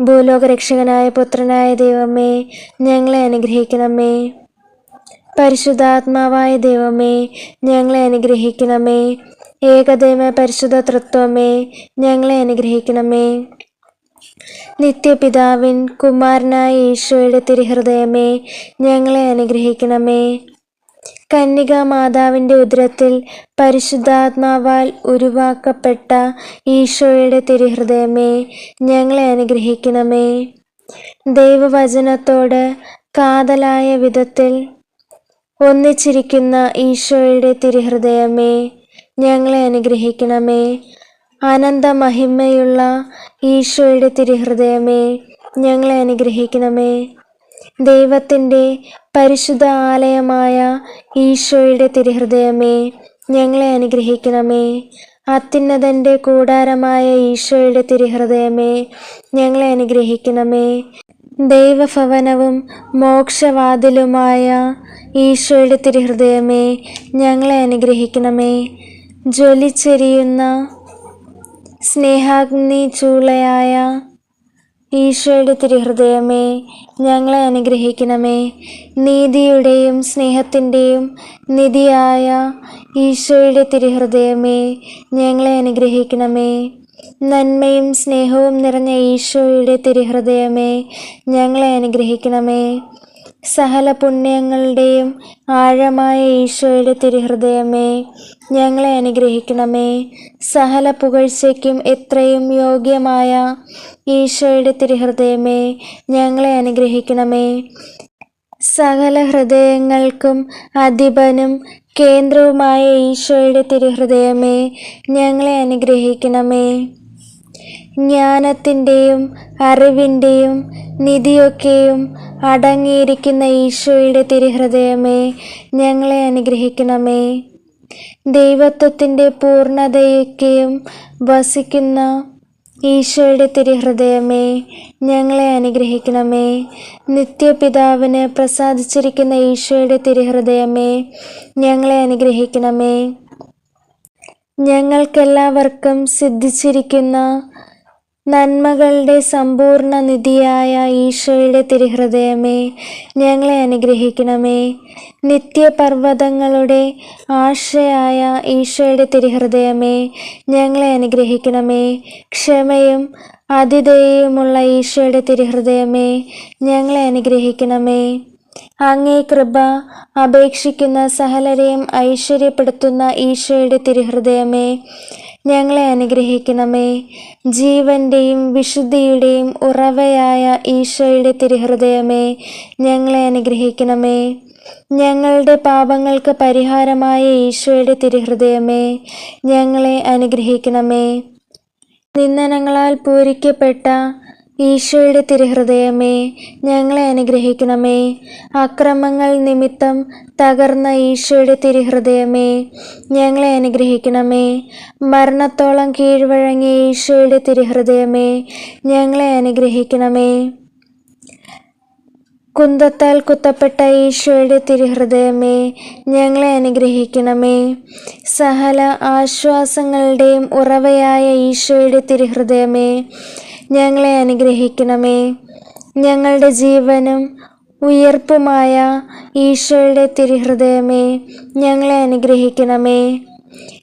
ഭൂലോകരക്ഷകനായ പുത്രനായ ദൈവമേ ഞങ്ങളെ അനുഗ്രഹിക്കണമേ. പരിശുദ്ധാത്മാവായ ദൈവമേ ഞങ്ങളെ അനുഗ്രഹിക്കണമേ. ഏകദൈവ പരിശുദ്ധ തൃത്വമേ ഞങ്ങളെ അനുഗ്രഹിക്കണമേ. നിത്യപിതാവിൻ കുമാരനായ ഈശോയുടെ തിരുഹൃദയമേ ഞങ്ങളെ അനുഗ്രഹിക്കണമേ. കന്യക മാതാവിന്റെ ഉദരത്തിൽ പരിശുദ്ധാത്മാവാൽ ഉരുവാക്കപ്പെട്ട ഈശോയുടെ തിരുഹൃദയമേ ഞങ്ങളെ അനുഗ്രഹിക്കണമേ. ദൈവവചനത്തോട് കാതലായ വിധത്തിൽ ഒന്നിച്ചിരിക്കുന്ന ഈശോയുടെ തിരുഹൃദയമേ ഞങ്ങളെ അനുഗ്രഹിക്കണമേ. അനന്ത മഹിമയുള്ള ഈശോയുടെ തിരുഹൃദയമേ ഞങ്ങളെ അനുഗ്രഹിക്കണമേ. ദൈവത്തിന്റെ പരിശുദ്ധ ആലയമായ ഈശോയുടെ തിരുഹൃദയമേ ഞങ്ങളെ അനുഗ്രഹിക്കണമേ. അത്യുന്നതന്റെ കൂടാരമായ ഈശോയുടെ തിരുഹൃദയമേ ഞങ്ങളെ അനുഗ്രഹിക്കണമേ. ദൈവഭവനവും മോക്ഷവാതിലുമായ ഈശോയുടെ തിരുഹൃദയമേ ഞങ്ങളെ അനുഗ്രഹിക്കണമേ. ജ്വലിച്ചെരിയുന്ന സ്നേഹാഗ്നി ചൂളയായ ഈശോയുടെ തിരുഹൃദയമേ ഞങ്ങളെ അനുഗ്രഹിക്കണമേ. നീതിയുടെയും സ്നേഹത്തിന്റെയും നിധിയായ ഈശോയുടെ തിരുഹൃദയമേ ഞങ്ങളെ അനുഗ്രഹിക്കണമേ. നന്മയും സ്നേഹവും നിറഞ്ഞ ഈശോയുടെ തിരുഹൃദയമേ ഞങ്ങളെ അനുഗ്രഹിക്കണമേ. സകല പുണ്യങ്ങളുടെയും ആഴമായ ഈശോയുടെ തിരുഹൃദയമേ ഞങ്ങളെ അനുഗ്രഹിക്കണമേ. സഹല പുകഴ്ചയ്ക്കും എത്രയും യോഗ്യമായ ഈശോയുടെ തിരുഹൃദയമേ ഞങ്ങളെ അനുഗ്രഹിക്കണമേ. സകല ഹൃദയങ്ങൾക്കും അധിപനും കേന്ദ്രവുമായ ഈശോയുടെ തിരുഹൃദയമേ ഞങ്ങളെ അനുഗ്രഹിക്കണമേ. ജ്ഞാനത്തിന്റെയും അറിവിന്റെയും നിധിയൊക്കെയും അടങ്ങിയിരിക്കുന്ന ഈശോയുടെ തിരുഹൃദയമേ ഞങ്ങളെ അനുഗ്രഹിക്കണമേ. ദൈവത്വത്തിന്റെ പൂർണതയൊക്കെയും വസിക്കുന്ന ഈശോയുടെ തിരുഹൃദയമേ ഞങ്ങളെ അനുഗ്രഹിക്കണമേ. നിത്യപിതാവിന് പ്രസാദിച്ചിരിക്കുന്ന ഈശോയുടെ തിരുഹൃദയമേ ഞങ്ങളെ അനുഗ്രഹിക്കണമേ. ഞങ്ങൾക്കെല്ലാവർക്കും സിദ്ധിച്ചിരിക്കുന്ന നന്മകളുടെ സമ്പൂർണ നിധിയായ ഈശോയുടെ തിരുഹൃദയമേ ഞങ്ങളെ അനുഗ്രഹിക്കണമേ. നിത്യപർവതങ്ങളുടെ ആശയായ ഈശോയുടെ തിരുഹൃദയമേ ഞങ്ങളെ അനുഗ്രഹിക്കണമേ. ക്ഷമയും അതിഥേയമുള്ള ഈശോയുടെ തിരുഹൃദയമേ ഞങ്ങളെ അനുഗ്രഹിക്കണമേ. അങ്ങേ കൃപ അപേക്ഷിക്കുന്ന സഹലരെയും ഐശ്വര്യപ്പെടുത്തുന്ന ഈശോയുടെ തിരുഹൃദയമേ ഞങ്ങളെ അനുഗ്രഹിക്കണമേ. ജീവന്റെയും വിശുദ്ധിയുടെയും ഉറവയായ ഈശോയുടെ തിരുഹൃദയമേ ഞങ്ങളെ അനുഗ്രഹിക്കണമേ. ഞങ്ങളുടെ പാപങ്ങൾക്ക് പരിഹാരമായ ഈശോയുടെ തിരുഹൃദയമേ ഞങ്ങളെ അനുഗ്രഹിക്കണമേ. നിന്ദനങ്ങളാൽ പൂരിക്കപ്പെട്ട ഈശോയുടെ തിരുഹൃദയമേ ഞങ്ങളെ അനുഗ്രഹിക്കണമേ. അക്രമങ്ങൾ നിമിത്തം തകർന്ന ഈശോയുടെ തിരുഹൃദയമേ ഞങ്ങളെ അനുഗ്രഹിക്കണമേ. മരണത്തോളം കീഴ്വഴങ്ങിയ ഈശോയുടെ തിരുഹൃദയമേ ഞങ്ങളെ അനുഗ്രഹിക്കണമേ. കുന്തത്താൽ കുത്തപ്പെട്ട ഈശോയുടെ തിരുഹൃദയമേ ഞങ്ങളെ അനുഗ്രഹിക്കണമേ. സഹല ആശ്വാസങ്ങളുടെയും ഉറവയായ ഈശോയുടെ തിരുഹൃദയമേ ഞങ്ങളെ അനുഗ്രഹിക്കണമേ. ഞങ്ങളുടെ ജീവനും ഉയർപ്പുമായ ഈശോയുടെ തിരുഹൃദയമേ ഞങ്ങളെ അനുഗ്രഹിക്കണമേ.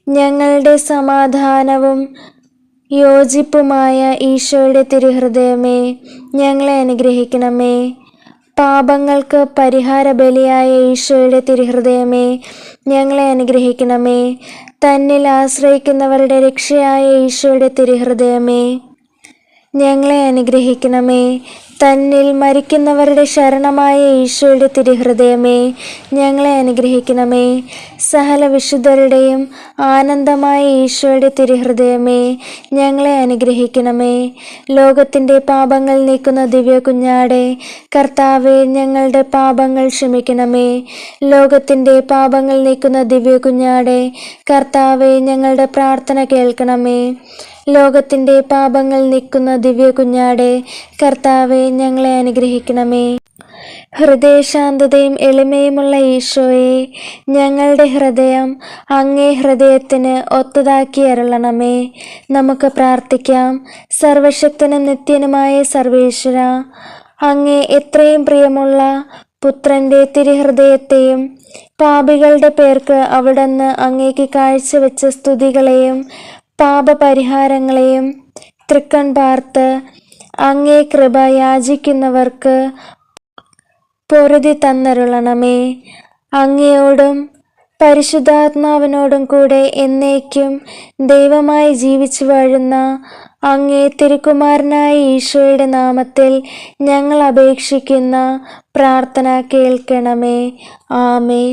ഞങ്ങളുടെ സമാധാനവും യോജിപ്പുമായ ഈശോയുടെ തിരുഹൃദയമേ ഞങ്ങളെ അനുഗ്രഹിക്കണമേ. പാപങ്ങൾക്ക് പരിഹാര ബലിയായ ഈശോയുടെ തിരുഹൃദയമേ ഞങ്ങളെ അനുഗ്രഹിക്കണമേ. തന്നിൽ ആശ്രയിക്കുന്നവരുടെ രക്ഷയായ ഈശോയുടെ തിരുഹൃദയമേ. ഞങ്ങളെ അനുഗ്രഹിക്കണമേ. തന്നിൽ മരിക്കുന്നവരുടെ ശരണമായ ഈശോയുടെ തിരുഹൃദയമേ ഞങ്ങളെ അനുഗ്രഹിക്കണമേ. സഹല വിശുദ്ധരുടെയും ആനന്ദമായ ഈശോയുടെ തിരുഹൃദയമേ ഞങ്ങളെ അനുഗ്രഹിക്കണമേ. ലോകത്തിന്റെ പാപങ്ങൾ നീക്കുന്ന ദിവ്യ കുഞ്ഞാടെ കർത്താവെ ഞങ്ങളുടെ പാപങ്ങൾ ക്ഷമിക്കണമേ. ലോകത്തിന്റെ പാപങ്ങൾ നീക്കുന്ന ദിവ്യ കുഞ്ഞാടെ കർത്താവെ ഞങ്ങളുടെ പ്രാർത്ഥന കേൾക്കണമേ. ലോകത്തിന്റെ പാപങ്ങൾ നീക്കുന്ന ദിവ്യ കുഞ്ഞാടെ കർത്താവെ ഞങ്ങളെ അനുഗ്രഹിക്കണമേ. ഹൃദയശാന്തതയും എളിമയുമുള്ള ഈശോയെ ഞങ്ങളുടെ ഹൃദയം അങ്ങേ ഹൃദയത്തിന് ഒത്തതാക്കി അരുളണമേ. നമുക്ക് പ്രാർത്ഥിക്കാം. സർവശക്തനും നിത്യനുമായ സർവേശ്വര അങ്ങേ എത്രയും പ്രിയമുള്ള പുത്രന്റെ തിരുഹൃദയത്തെയും പാപികളുടെ പേർക്ക് അവിടുന്ന് അങ്ങേക്ക് കാഴ്ചവെച്ച സ്തുതികളെയും പാപപരിഹാരങ്ങളെയും തൃക്കൺ പാർത്ത് അങ്ങേ കൃപ യാചിക്കുന്നവർക്ക് പൊറുതി തന്നരുളണമേ. അങ്ങയോടും പരിശുദ്ധാത്മാവിനോടും കൂടെ എന്നേക്കും ദൈവമായി ജീവിച്ചു വാഴുന്ന അങ്ങേ തിരുക്കുമാരനായ ഈശോയുടെ നാമത്തിൽ ഞങ്ങൾ അപേക്ഷിക്കുന്ന പ്രാർത്ഥന കേൾക്കണമേ. ആമേ